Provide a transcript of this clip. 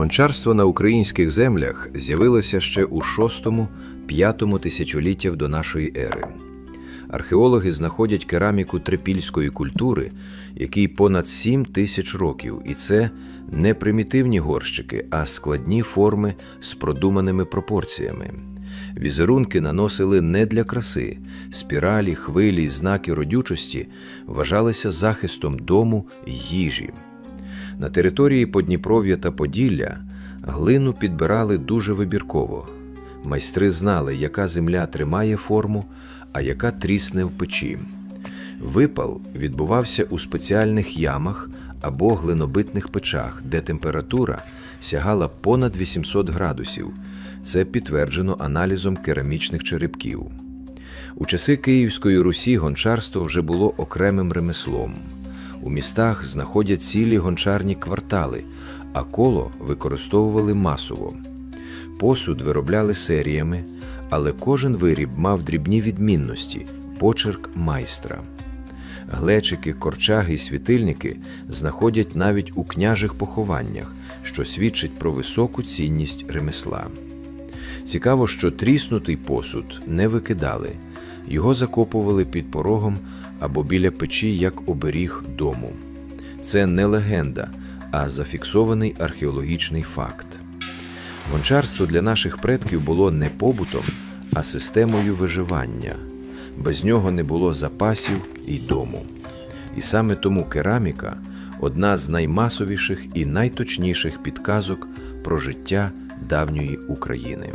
Гончарство на українських землях з'явилося ще у 6-5 тисячоліттях до нашої ери. Археологи знаходять кераміку трипільської культури, якій понад 7 тисяч років, і це не примітивні горщики, а складні форми з продуманими пропорціями. Візерунки наносили не для краси, спіралі, хвилі, знаки родючості вважалися захистом дому й їжі. На території Подніпров'я та Поділля глину підбирали дуже вибірково. Майстри знали, яка земля тримає форму, а яка трісне в печі. Випал відбувався у спеціальних ямах або глинобитних печах, де температура сягала понад 800 градусів. Це підтверджено аналізом керамічних черепків. У часи Київської Русі гончарство вже було окремим ремеслом. У містах знаходять цілі гончарні квартали, а коло використовували масово. Посуд виробляли серіями, але кожен виріб мав дрібні відмінності почерк майстра. Глечики, корчаги і світильники знаходять навіть у княжих похованнях, що свідчить про високу цінність ремесла. Цікаво, що тріснутий посуд не викидали, його закопували під порогом або біля печі як оберіг дому. Це не легенда, а зафіксований археологічний факт. Гончарство для наших предків було не побутом, а системою виживання. Без нього не було запасів і дому. І саме тому кераміка одна з наймасовіших і найточніших підказок про життя давньої України.